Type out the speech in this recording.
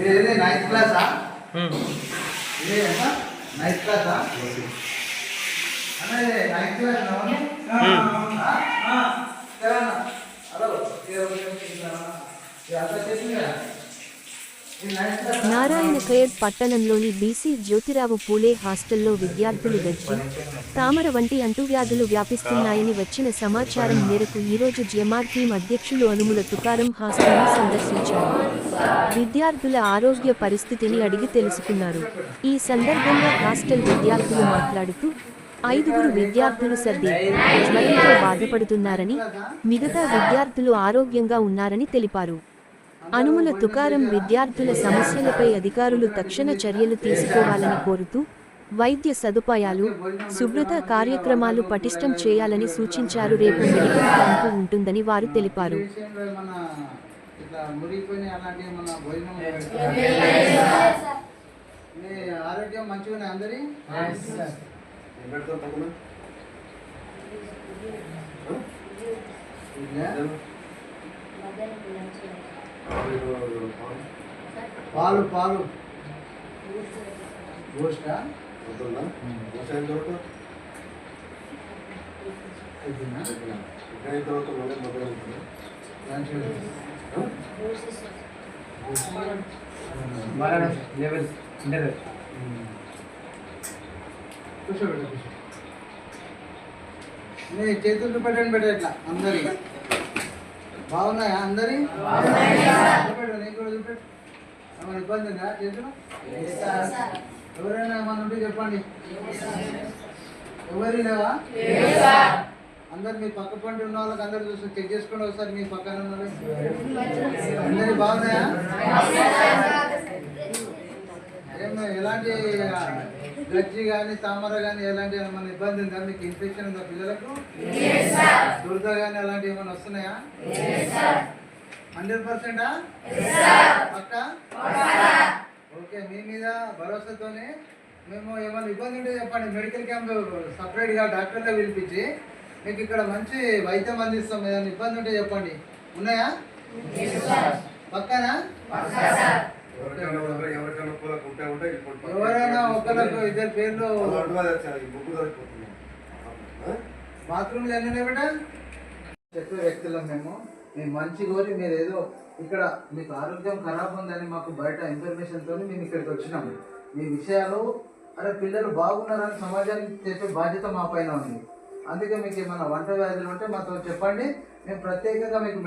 ఇది నైన్త్ క్లాసా ఇది ఎంత నైన్త్ క్లాసా ఇది నైన్త్ క్లాస్ హలో అంతా చేసింది కదా? నారాయణఖేడ్ నారాయణ పట్టణంలోని బీసీ జ్యోతిరావు పూలే హాస్టల్లో విద్యార్థులు గడిచి తామర వంటి అంటువ్యాధులు వ్యాపిస్తున్నాయని వచ్చిన సమాచారం మేరకు ఈరోజు జమార్ టీం అధ్యక్షులు అనుముల తుకారం హాస్టల్ను సందర్శించారు. విద్యార్థుల ఆరోగ్య పరిస్థితిని అడిగి తెలుసుకున్నారు. ఈ సందర్భంగా హాస్టల్ విద్యార్థులు మాట్లాడుతూ ఐదుగురు విద్యార్థులు సర్ది జ్వరంతో బాధపడుతున్నారని మిగతా విద్యార్థులు ఆరోగ్యంగా ఉన్నారని తెలిపారు. అనుముల తుకారం విద్యార్థుల సమస్యలపై అధికారులు తక్షణ చర్యలు తీసుకోవాలని కోరుతూ వైద్య సదుపాయాలు శుభ్రత కార్యక్రమాలు పటిష్టం చేయాలని సూచించారు. రేపు మెడికల్ క్యాంపు ఉంటుందని వారు తెలిపారు. విషయంలో పాలు పాలు. లెవెల్ కూర్చోబెట్టు కూర్చో. చేతులు పెట్టండి పెట్ట ఇట్లా అందరి బాగున్నాయా అందరి? ఇబ్బంది ఉందా? చేతులు? ఎవరైనా ఏమన్నా ఉంటే చెప్పండి. ఎవరి లేవా? అందరు మీ పక్క పంటి ఉన్న వాళ్ళకి అందరు చూసి చెక్ చేసుకోండి ఒకసారి మీ పక్కన ఉన్న వాళ్ళకి. అందరి బాగున్నాయా? ఎలాంటి గజ్జి కానీ తామర కానీ ఎలాంటి ఏమైనా ఇబ్బంది ఉందా? మీకు ఇన్ఫెక్షన్ ఉందా పిల్లలకు? దురద కానీ అలాంటివి ఏమైనా వస్తున్నాయా? హండ్రెడ్ పర్సెంటా? పక్క? ఓకే మీ మీద భరోసాతోనే మేము ఏమైనా ఇబ్బంది ఉంటే చెప్పండి. మెడికల్ క్యాంప్ సపరేట్గా డాక్టర్తో పిలిపించి మీకు ఇక్కడ మంచి వైద్యం అందిస్తాం. ఏదైనా ఇబ్బంది ఉంటే చెప్పండి. ఉన్నాయా? పక్కనా ఎవరైనా ఒకరికి ఇద్దరు పేర్లు. బాత్రూమ్లు ఎన్ని ఉన్నాయి బిడ్డ? చెప్పే వ్యక్తులం మేము. మీ మంచి కోరి మీరు ఏదో ఇక్కడ మీకు ఆరోగ్యం ఖరాబ్ ఉందని మాకు బయట ఇన్ఫర్మేషన్ తోని మేము ఇక్కడికి వచ్చినాము మీ విషయాలు అరే పిల్లలు బాగున్నారని సమాజానికి చెప్పే బాధ్యత మా పైన ఉంది. అందుకే మీకు ఏమైనా వంట వ్యాధులు ఉంటే మాతో చెప్పండి. మేము ప్రత్యేకంగా మీకు